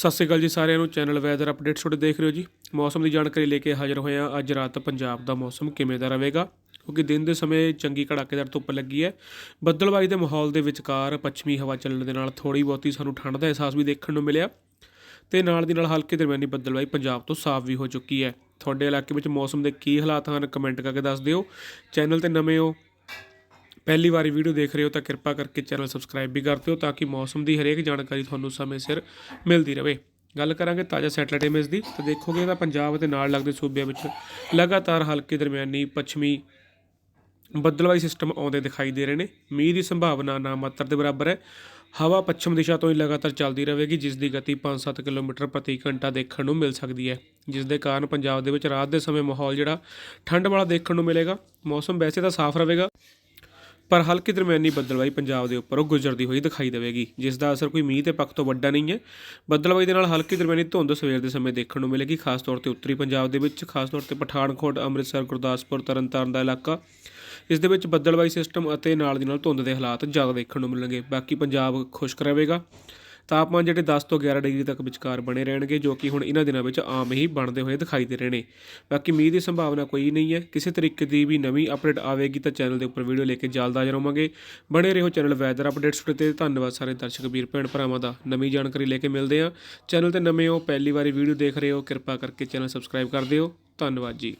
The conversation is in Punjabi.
ਸਤਿ ਸ਼੍ਰੀ ਅਕਾਲ ਜੀ ਸਾਰਿਆਂ ਨੂੰ। ਚੈਨਲ ਵੈਦਰ ਅਪਡੇਟਸ ਤੁਹਾਡੇ ਦੇਖ ਰਹੇ ਹੋ ਜੀ। ਮੌਸਮ ਦੀ ਜਾਣਕਾਰੀ ਲੈ ਕੇ ਹਾਜ਼ਰ ਹੋਏ ਹਾਂ। ਅੱਜ ਰਾਤ ਪੰਜਾਬ ਦਾ ਮੌਸਮ ਕਿਵੇਂ ਦਾ ਰਹੇਗਾ? ਕਿਉਂਕਿ ਦਿਨ ਦੇ ਸਮੇਂ ਚੰਗੀ ਕੜਾਕੇਦਾਰ ਧੁੱਪ ਲੱਗੀ ਹੈ। ਬੱਦਲਬਾਈ ਦੇ ਮਾਹੌਲ ਦੇ ਵਿਚਕਾਰ ਪੱਛਮੀ ਹਵਾ ਚੱਲਣ ਦੇ ਨਾਲ ਥੋੜੀ ਬਹੁਤੀ ਸਾਨੂੰ ਠੰਡ ਦਾ ਅਹਿਸਾਸ ਵੀ ਦੇਖਣ ਨੂੰ ਮਿਲਿਆ। ਤੇ ਨਾਲ ਦੀ ਨਾਲ ਹਲਕੇ ਦਰਮਿਆਨੀ ਬੱਦਲਬਾਈ ਪੰਜਾਬ ਤੋਂ ਸਾਫ਼ ਵੀ ਹੋ ਚੁੱਕੀ ਹੈ। ਤੁਹਾਡੇ ਇਲਾਕੇ ਵਿੱਚ ਮੌਸਮ ਦੇ ਕੀ ਹਾਲਾਤ ਹਨ? ਕਮੈਂਟ ਕਰਕੇ ਦੱਸ ਦਿਓ। ਚੈਨਲ ਤੇ ਨਵੇਂ ਹੋ ਪਹਿਲੀ ਵਾਰੀ ਵੀਡੀਓ ਦੇਖ ਰਹੇ ਹੋ ਤਾਂ ਕਿਰਪਾ ਕਰਕੇ ਚੈਨਲ ਸਬਸਕ੍ਰਾਈਬ ਵੀ ਕਰ ਦਿਓ ਤਾਂ ਕਿ ਮੌਸਮ ਦੀ ਹਰੇਕ ਜਾਣਕਾਰੀ ਤੁਹਾਨੂੰ ਸਮੇਂ ਸਿਰ ਮਿਲਦੀ ਰਹੇ ਗੱਲ ਕਰਾਂਗੇ ਤਾਜ਼ਾ ਸੈਟਲਾਈਟ ਇਮੇਜ ਦੀ। ਤਾਂ ਦੇਖੋਗੇ ਤਾਂ ਪੰਜਾਬ ਅਤੇ ਨਾਲ ਲੱਗਦੇ ਸੂਬਿਆਂ ਵਿੱਚ ਲਗਾਤਾਰ ਹਲਕੀ ਦਰਮਿਆਨੀ ਪੱਛਮੀ ਬੱਦਲਵਾਈ ਸਿਸਟਮ ਆਉਂਦੇ ਦਿਖਾਈ ਦੇ ਰਹੇ ਨੇ। ਮੀਂਹ ਦੀ ਸੰਭਾਵਨਾ ਨਾ ਮਾਤਰ ਦੇ ਬਰਾਬਰ ਹੈ। ਹਵਾ ਪੱਛਮ ਦਿਸ਼ਾ ਤੋਂ ਹੀ ਲਗਾਤਾਰ ਚੱਲਦੀ ਰਹੇਗੀ, ਜਿਸ ਦੀ ਗਤੀ 5-7 ਕਿਲੋਮੀਟਰ ਪ੍ਰਤੀ ਘੰਟਾ ਦੇਖਣ ਨੂੰ ਮਿਲ ਸਕਦੀ ਹੈ। ਜਿਸ ਦੇ ਕਾਰਨ ਪੰਜਾਬ ਦੇ ਵਿੱਚ ਰਾਤ ਦੇ ਸਮੇਂ ਮਾਹੌਲ ਜਿਹੜਾ ਠੰਡ ਵਾਲਾ ਦੇਖਣ ਨੂੰ ਮਿਲੇਗਾ। ਮੌਸਮ ਵੈਸੇ ਤਾਂ ਸਾਫ਼ ਰਹੇਗਾ। ਪਰ ਹਲਕੀ ਦਰਮਿਆਨੀ ਬੱਦਲਵਾਈ ਪੰਜਾਬ ਦੇ ਉੱਪਰ ਉਹ ਗੁਜ਼ਰਦੀ ਹੋਈ ਦਿਖਾਈ ਦੇਵੇਗੀ, ਜਿਸ ਦਾ ਅਸਰ ਕੋਈ ਮੀਂਹ ਤੇ ਪੱਖ ਤੋਂ ਵੱਡਾ ਨਹੀਂ ਹੈ। ਬੱਦਲਵਾਈ ਦੇ ਨਾਲ ਹਲਕੀ ਦਰਮਿਆਨੀ ਧੁੰਦ ਸਵੇਰ ਦੇ ਸਮੇਂ ਦੇਖਣ ਨੂੰ ਮਿਲੇਗੀ, ਖਾਸ ਤੌਰ ਤੇ ਉੱਤਰੀ ਪੰਜਾਬ ਦੇ ਵਿੱਚ, ਖਾਸ ਤੌਰ ਤੇ ਪਠਾਨਕੋਟ, ਅੰਮ੍ਰਿਤਸਰ, ਗੁਰਦਾਸਪੁਰ, ਤਰਨਤਾਰਨ ਦਾ ਇਲਾਕਾ। ਇਸ ਦੇ ਵਿੱਚ ਬੱਦਲਵਾਈ ਸਿਸਟਮ ਅਤੇ ਨਾਲ ਦੀ ਨਾਲ ਧੁੰਦ ਦੇ ਹਾਲਾਤ ਜ਼ਿਆਦਾ ਦੇਖਣ ਨੂੰ ਮਿਲਣਗੇ। ਬਾਕੀ ਪੰਜਾਬ ਖੁਸ਼ਕ ਰਹੇਗਾ। ਤਾਪਮਾਨ ਜਿਹੜੇ 10 ਤੋਂ 11 ਡਿਗਰੀ ਤੱਕ ਵਿਚਕਾਰ ਬਣੇ ਰਹਿਣਗੇ, ਜੋ ਕਿ ਹੁਣ ਇਹਨਾਂ ਦਿਨਾਂ ਵਿੱਚ ਆਮ ਹੀ ਬਣਦੇ ਹੋਏ ਦਿਖਾਈ ਦੇ ਰਹੇ ਨੇ। ਬਾਕੀ ਮੀਂਹ ਦੀ ਸੰਭਾਵਨਾ ਕੋਈ ਨਹੀਂ ਹੈ। ਕਿਸੇ ਤਰੀਕੇ ਦੀ ਵੀ ਨਵੀਂ ਅਪਡੇਟ ਆਵੇਗੀ ਤਾਂ ਚੈਨਲ ਦੇ ਉੱਪਰ ਵੀਡੀਓ ਲੈ ਕੇ ਜਲਦ ਹਾਜ਼ਰ ਹੋਵਾਂਗੇ ਬਣੇ ਰਹੋ ਚੈਨਲ ਵੈਦਰ ਅਪਡੇਟਸ ਤੇ ਧੰਨਵਾਦ ਸਾਰੇ ਦਰਸ਼ਕ ਵੀਰ ਭੈਣ ਭਰਾਵਾਂ ਦਾ। ਨਵੀਂ ਜਾਣਕਾਰੀ ਲੈ ਕੇ ਮਿਲਦੇ ਹਾਂ। ਚੈਨਲ ਤੇ ਨਵੇਂ ਹੋ, ਪਹਿਲੀ ਵਾਰੀ ਵੀਡੀਓ ਦੇਖ ਰਹੇ ਹੋ, ਕਿਰਪਾ ਕਰਕੇ ਚੈਨਲ ਸਬਸਕ੍ਰਾਈਬ ਕਰ ਦਿਓ। ਧੰਨਵਾਦ ਜੀ।